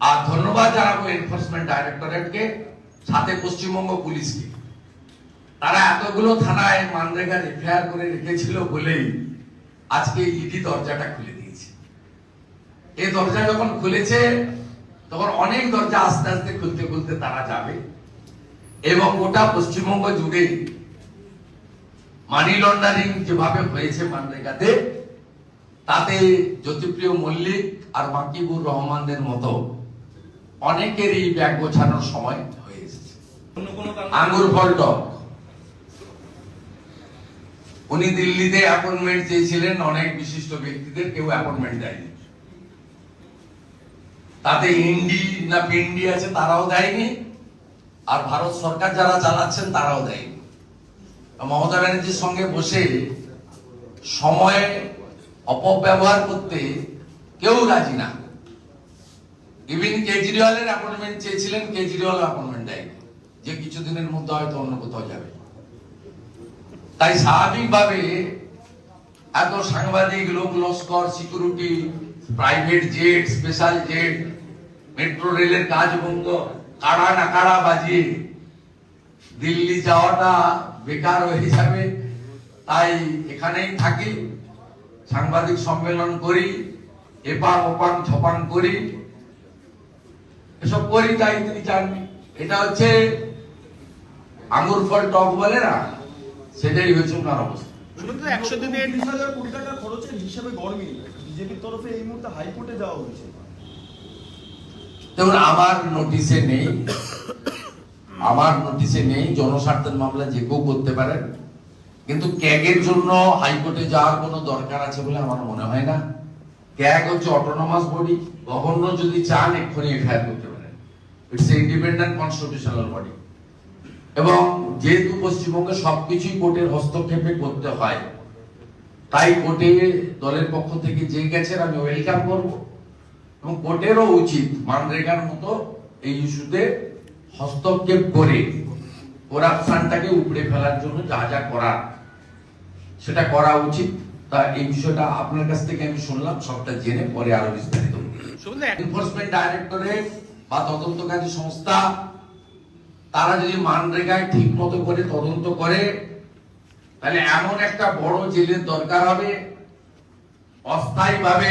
আর ধন্যবাদ জানাব এনফোর্সমেন্ট ডাইরেক্টরেটকে সাথে পশ্চিমবঙ্গ পুলিশকে। তারা এতগুলো থানায় মানরেগার এফআইআর করে রেখেছিল বলেই আজকে ইডি দরজাটা খুলে দিয়েছে। এই দরজা যখন খুলেছে, তখন অনেক দরজা আস্তে আস্তে খুলতে খুলতে তারা যাবে। এবং গোটা পশ্চিমবঙ্গ জুড়ে মানি লন্ডারিং যেভাবে হয়েছে মানরেগাতে, তাতে জ্যোতিপ্রিয় মল্লিক আর মাকিবুর রহমানদের মতো অনেকেরই ব্যাগ গোছানোর সময় হয়ে এসেছে। আঙ্গুর ফল টক। উনি দিল্লিতে অ্যাপয়েন্টমেন্ট চেয়েছিলেন অনেক বিশিষ্ট ব্যক্তিদের কেউ অ্যাপয়েন্টমেন্ট দেয়নি। তাতে ইন্ডি না পিন্ডি আছে তারাও দেয়নি। আর ভারত সরকার যারা চালাচ্ছেন তারাও দেয়নি। মমতা ব্যানার্জির সঙ্গে বসে সময় অপব্যবহার করতে কেউ রাজি না। ইভিন কেজরিওয়ালের অ্যাপয়েন্টমেন্ট চেয়েছিলেন কেজরিওয়াল অ্যাপয়েন্টমেন্ট দেয়নি। যে কিছুদিনের মধ্যে হয়তো অন্য কোথাও যাবে। তাই স্বাভাবিকভাবে এত সাংবাদিক, লোক Laskar security private jet special jet metro রেলের কাজ বন্ধ কাড়া না কাড়া বাজিয়ে দিল্লি যাওয়াটা বেকার হয়ে যাবে। তাই এখানেই থাকি, সাংবাদিক সম্মেলন করি এপাং ওপাং ছপাং করি। এসব করি তাই তিনি জাননি এটা হচ্ছে আঙুর ফল টক বলে না সেটাই হয়েছে ওনার অবস্থা। শুনুন একশো দিনের বিশ হাজার কোটি টাকার খরচের হিসাবে গড়মিল বিজেপির তরফে এই মুহূর্তে হাইকোর্টে যাওয়া হয়েছে। দেখুন আমার নোটিশে নেই আমার নোটিশে নেই জনস্বার্থের মামলা যে কেউ করতে পারেন। কিন্তু ক্যাগের জন্য হাইকোর্টে যাওয়ার কোনো দরকার আছে বলে আমার মনে হয় না। ক্যাগ হচ্ছে অটোনমাস বডি গভর্নর যদি চান এক্ষুনি এফআইআর করতে ইটস ইন্ডিপেন্ডেন্ট কনস্টিটিউশনাল বডি এবং যেহেতু পশ্চিমবঙ্গে সবকিছুই কোর্টের হস্তক্ষেপে করতে হয় তাই কোর্টে দলের পক্ষ থেকে যে গেছেন আমি ওয়েলকাম করব। এবং কোর্টেরও উচিত মানরেগার মতো এই ইস্যুতে হস্তক্ষেপ করে করাপশনটাকে উপড়ে ফেলার জন্য যা যা করার সেটা করা উচিত। তা এই বিষয়টা আপনার কাছ থেকে আমি শুনলাম সবটা জেনে পরে আরও বিস্তারিত। এনফোর্সমেন্ট ডাইরেক্টরেট বা তদন্তকারী সংস্থা, তারা যদি মানরেগায় ঠিক মতো করে তদন্ত করে, তাহলে এমন একটা বড় জেলের দরকার হবে। অস্থায়ী ভাবে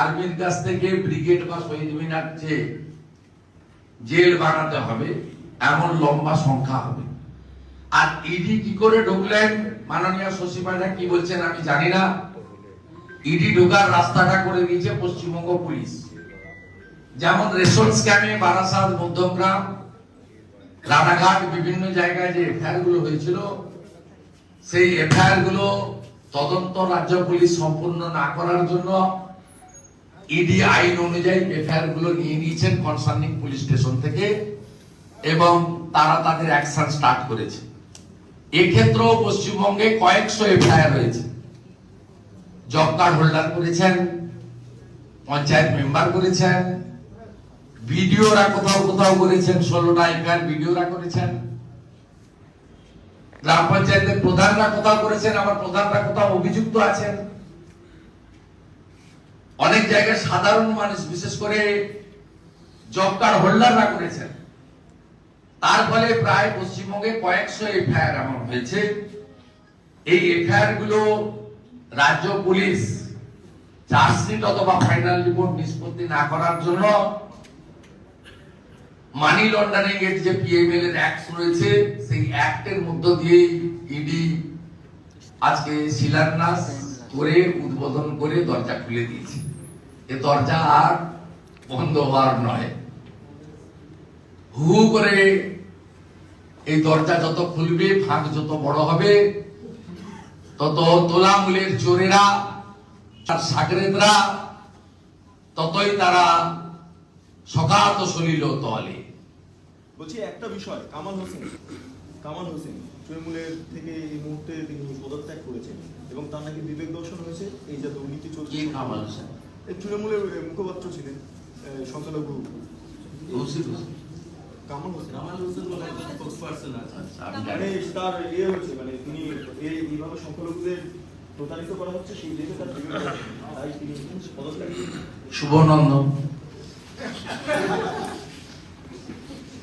আর্মির কাছ থেকে ব্রিগেড বা শহীদ মিনার চেয়ে জেল বানাতে হবে, এমন লম্বা সংখ্যা হবে। আর ইডি কি করে ঢুকলেন? মাননীয় শশী পাণ্ডা কি বলছেন আমি জানি না। ইডি ঢোকার রাস্তাটা করে দিয়েছে পশ্চিমবঙ্গ পুলিশ। যেমন রেশন স্ক্যামে বারাসাত মধ্যমগ্রাম, রানাঘাট, বিভিন্ন জায়গায় যে এফআইআরগুলো হয়েছিল, সেই এফআইআরগুলো তদন্ত রাজ্য পুলিশ সম্পূর্ণ না করার জন্য ইডি আইন অনুযায়ী এফআইআরগুলো নিয়ে নিয়েছেন কনসার্নিং পুলিশ স্টেশন থেকে এবং তারা তাদের অ্যাকশন স্টার্ট করেছে। এক্ষেত্রেও পশ্চিমবঙ্গে কয়েকশো এফআইআর হয়েছে জব কার্ড হোল্ডার করেছেন, পঞ্চায়েত মেম্বার করেছেন ভিডিওরা কোথাও কোথাও করেছেন ষোলোটা এফআইআর ভিডিওরা করেছেন। গ্রাম পঞ্চায়েতের প্রধানরা কোথাও করেছেন, আবার প্রধানরা কোথাও অভিযুক্ত আছেন। অনেক জায়গায় সাধারণ মানুষ, বিশেষ করে জব কার্ড হোল্ডাররা করেছেন। তার ফলে প্রায় পশ্চিমবঙ্গে কয়েকশো এফআইআর এমন হয়েছে। এই এফআইআরগুলো রাজ্য পুলিশ, চার্জশিট অথবা ফাইনাল রিপোর্ট নিষ্পত্তি না করার জন্য মানি লন্ডারিং এর যে পিএমএল এর অ্যাক্ট রয়েছে, সেই অ্যাক্টের মধ্য দিয়ে ইডি আজকে শিলান্যাস করে, উদ্বোধন করে দরজা খুলে দিয়েছে। এ দরজা আর বন্ধ হওয়ার নয়। হু করে এই দরজা যত খুলবে, ফাঁক যত বড় হবে, তত তোলামূলের চোরেরা আর সাগরেদরা, ততই তারা সকাত সলিল তলে। বলছি একটা বিষয় কামাল হোসেন কামাল হোসেন তৃণমূলের থেকে এই মুহূর্তে তিনি পদত্যাগ করেছেন এবং তার নাকি বিবেক দর্শন হয়েছে এই যে দুর্নীতি চলছে। কামাল হোসেন? এই তৃণমূলের মুখপাত্র ছিলেন সংখ্যালঘু কামাল হোসেন। হোসেন। আচ্ছা, মানে তার ইয়ে মানে তিনি এই- এইভাবে সংখ্যালঘুদের প্রতারিত করা হচ্ছে সেই দেখে তার তাই তিনি পদত্যাগ শুভনন্দন।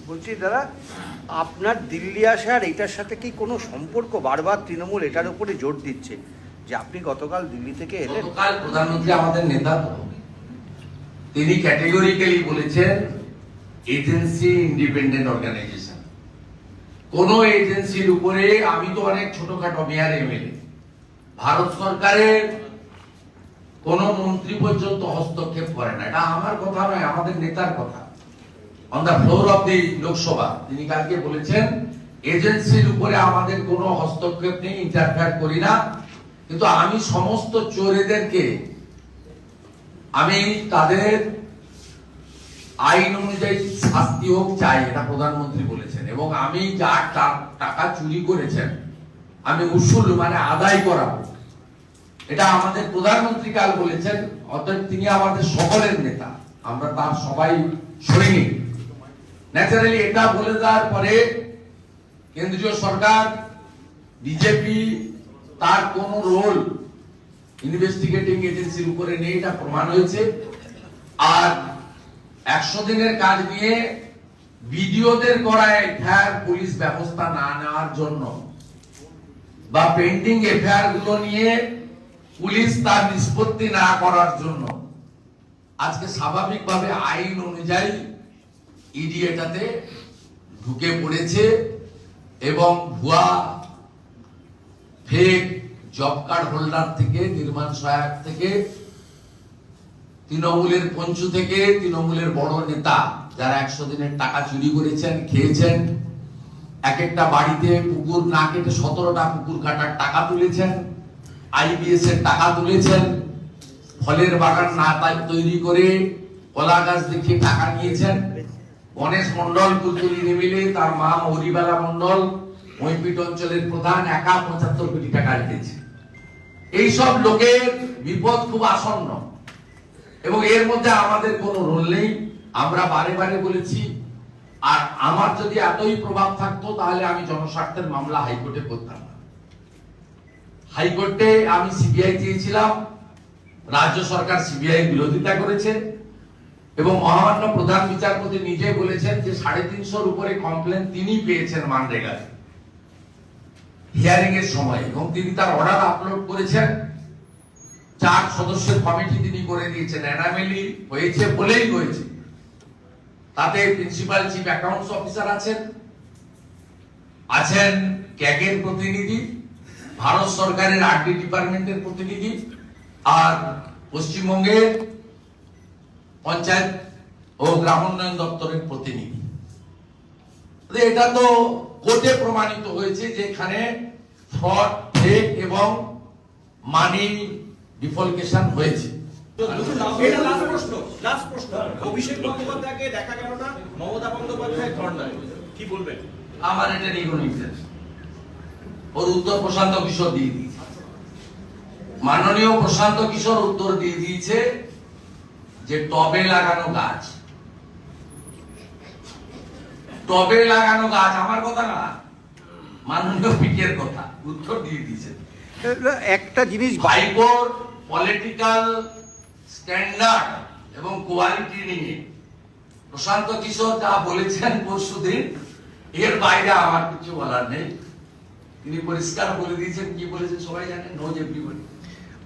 বলছি, দাদা, আপনার দিল্লি আসার এটার সাথে কি কোনো সম্পর্ক? বারবার তৃণমূল এটার উপরে জোর দিচ্ছে যে আপনি গতকাল দিল্লি থেকে এলেন। প্রধানমন্ত্রী আমাদের নেতা তিনি ক্যাটেগরিক্যালি বলেছেন এজেন্সি ইন্ডিপেন্ডেন্ট অর্গানাইজেশন কোন এজেন্সির উপরে আমি তো অনেক ছোটখাটো মেয়ার এমএলএ ভারত সরকারের কোন মন্ত্রী পর্যন্ত হস্তক্ষেপ করে না। এটা আমার কথা নয়, আমাদের নেতার কথা। On floor of the Lok Sabha তিনি কালকে বলেছেন, এজেন্সির উপরে আমাদের কোনো হস্তক্ষেপ নেই ইন্টারফেয়ার করি না। কিন্তু আমি সমস্ত চোরেদেরকে, আমি তাদের আইন অনুযায়ী শাস্তি হোক চাই, এটা প্রধানমন্ত্রী বলেছেন। এবং আমি যা টাকা চুরি করেছেন, আমি উসুল মানে আদায় করাবো। এটা আমাদের প্রধানমন্ত্রী কাল বলেছেন, অতএব তিনি আমাদের সকলের নেতা। আমরা তার সবাই সৈনিক। ন্যাচারালি এটা বলে দেওয়ার পরে কেন্দ্রীয় সরকার বিজেপি তার কোন রোল ইনভেস্টিগেটিং এজেন্সির উপরে নেই, এটা প্রমাণ হয়েছে। আর একশো দিনের কাজ নিয়ে বিডিওদের করা এফআইআর পুলিশ ব্যবস্থা না নেওয়ার জন্য বা পেন্ডিং এফআইআরগুলো নিয়ে পুলিশ তার নিষ্পত্তি না করার জন্য আজকে স্বাভাবিকভাবে আইন অনুযায়ী ইডি এটাতে ঢুকে পড়েছে এবং ভুয়া ফেক জব কার্ড হোল্ডার থেকে, নির্মাণ সহায়ক থেকে, তৃণমূলের পঞ্চু থেকে, তৃণমূলের বড় নেতা যারা একশো দিনের টাকা চুরি করেছেন, খেয়েছেন, এক একটা বাড়িতে পুকুর না কেটে সতেরোটা পুকুর কাটার টাকা তুলেছেন। আইবিএস এর টাকা তুলেছেন। ফলের বাগান না তৈরি করে কলা গাছ দেখিয়ে টাকা নিয়েছেন গণেশ মন্ডল কুলতুলি মিলে তার মা হরিবালা মন্ডল মহিপিট অঞ্চলের প্রধান একা পঁচাত্তর কোটি টাকা রেখেছে। এইসব লোকের বিপদ খুব আসন্ন। এবং এর মধ্যে আমাদের কোনো রোল নেই। আমরা বারে বারে বলেছি, আর আমার যদি এতই প্রভাব থাকতো, তাহলে আমি জনস্বার্থের মামলা হাইকোর্টে করতাম না। হাইকোর্টে আমি সিবিআই চেয়েছিলাম, রাজ্য সরকার সিবিআই বিরোধিতা করেছে, এবং মহামান্য প্রধান বিচারপতি নিজে বলেছেন যে সাড়ে তিনশোর উপরে কমপ্লেন তিনি পেয়েছেন মানরেগায় হিয়ারিং এর সময়, এবং তিনি তার অর্ডার আপলোড করেছেন। চার সদস্যের কমিটি তিনি করে দিয়েছেন। এনামেলি হয়েছে বলেই হয়েছে। তাতে প্রিন্সিপাল চিফ অ্যাকাউন্টস অফিসার আছেন। আছেন ক্যাগের প্রতিনিধি। ভারত সরকারের আরডি ডিপার্টমেন্টের প্রতিনিধি আর পশ্চিমবঙ্গের পঞ্চায়েত ও গ্রামোন্নয়ন দপ্তরের প্রতিনিধি। এটা তো কোর্টে প্রমাণিত হয়েছে যে এখানে ফ্রড ফেক এবং মানি ডিফলকেশন হয়েছে। আমার এটা নিয়ে কোনো ইন্টারেস্ট ওর উত্তর প্রশান্ত কিশোর দিয়ে দিয়েছে। মাননীয় প্রশান্ত কিশোর উত্তর দিয়ে দিয়েছে যে টবে লাগানো গাছ। টবে লাগানো গাছ আমার কথা না মাননীয় পিকের কথা উত্তর দিয়ে দিয়েছে। একটা জিনিস ভাইবোর পলিটিক্যাল স্ট্যান্ডার্ড এবং কোয়ালিটি নিয়ে প্রশান্ত কিশোর যা বলেছেন পরশুদিন এর বাইরে আমার কিছু বলার নেই। তিনি পরিষ্কার বলে দিয়েছেন কি বলেছেন সবাই জানেন? Nose everybody